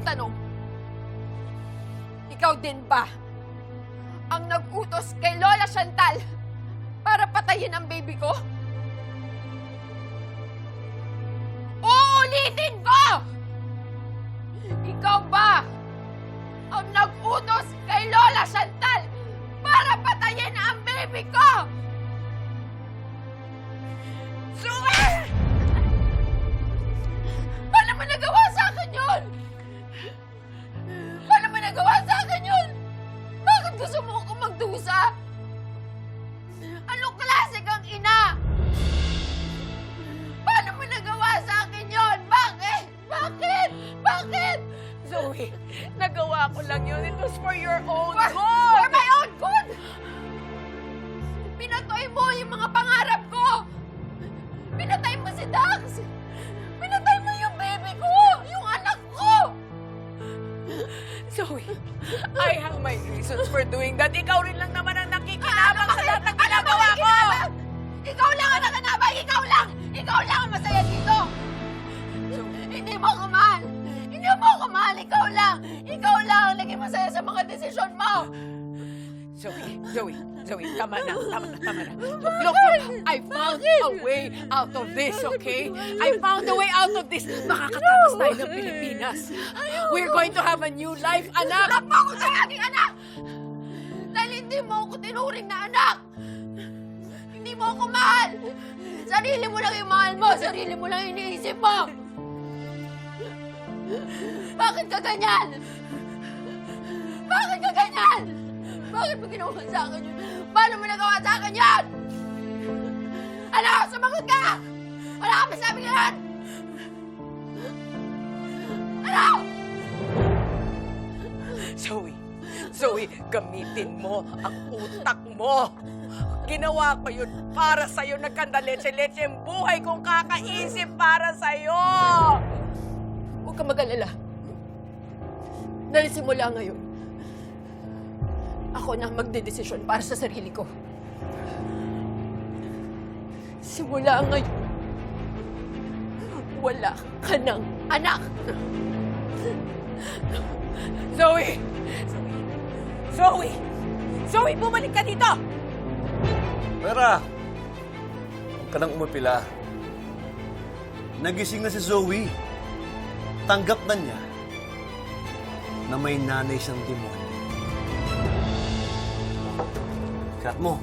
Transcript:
akong tanong. Ikaw din ba ang nag-utos kay Lola Chantal para patayin ang baby ko? Uulitin ko! Ikaw ba ang nag-utos kay Lola Chantal gusto mo ako magdusa? Anong klase kang ina? Paano mo nagawa sa akin yun? Bakit? Bakit? Bakit? Zoe, nagawa ko lang yun. It was for your own good. Reasons for doing that. Ikaw rin lang naman ang Ano nakikinabang sa bakit? lahat ng Ano ginagawa ko. kinabang? Ikaw lang ang nakanabang! Ikaw lang! Ikaw lang ang masaya dito! Hindi mo ako mahal! Hindi mo ako mahal! Ikaw lang! Ikaw lang ang naging masaya sa mga desisyon mo! Zoe, Zoe, Zoe, tama na, tama na, tama na. Look, look, look, I found a way out of this, okay? I found a way out of this. Makakatakas tayo ng Pilipinas. We're going to have a new life, anak. Mo ako sa aking anak! Dahil hindi mo ako tinuring na anak! Hindi mo ako mahal! Sarili mo lang yung mahal mo! Sarili mo lang yung iniisip mo! Bakit ka ganyan? Bakit ka ganyan? Ginawa sa akin yun? Paano mo nagawa sa akin yun? Ano? Sumagot ka! Wala ka masabing lahat! Ano? Zoe, Zoe, gamitin mo ang utak mo. Ginawa ko yun para sa'yo. Nagkanda leche-leche ang buhay kong kakaisip para sa'yo. Huwag ka mag-alala. Dahil simula ngayon, ako na magdedesisyon para sa sarili ko. Simula ngayon, wala ka ng anak. Zoe! Zoe! Zoe, bumalik ka dito! Vera, huwag ka nang umapila. Nagising na si Zoe. Tanggap na niya na may nanay siyang demonyo. Kat mo,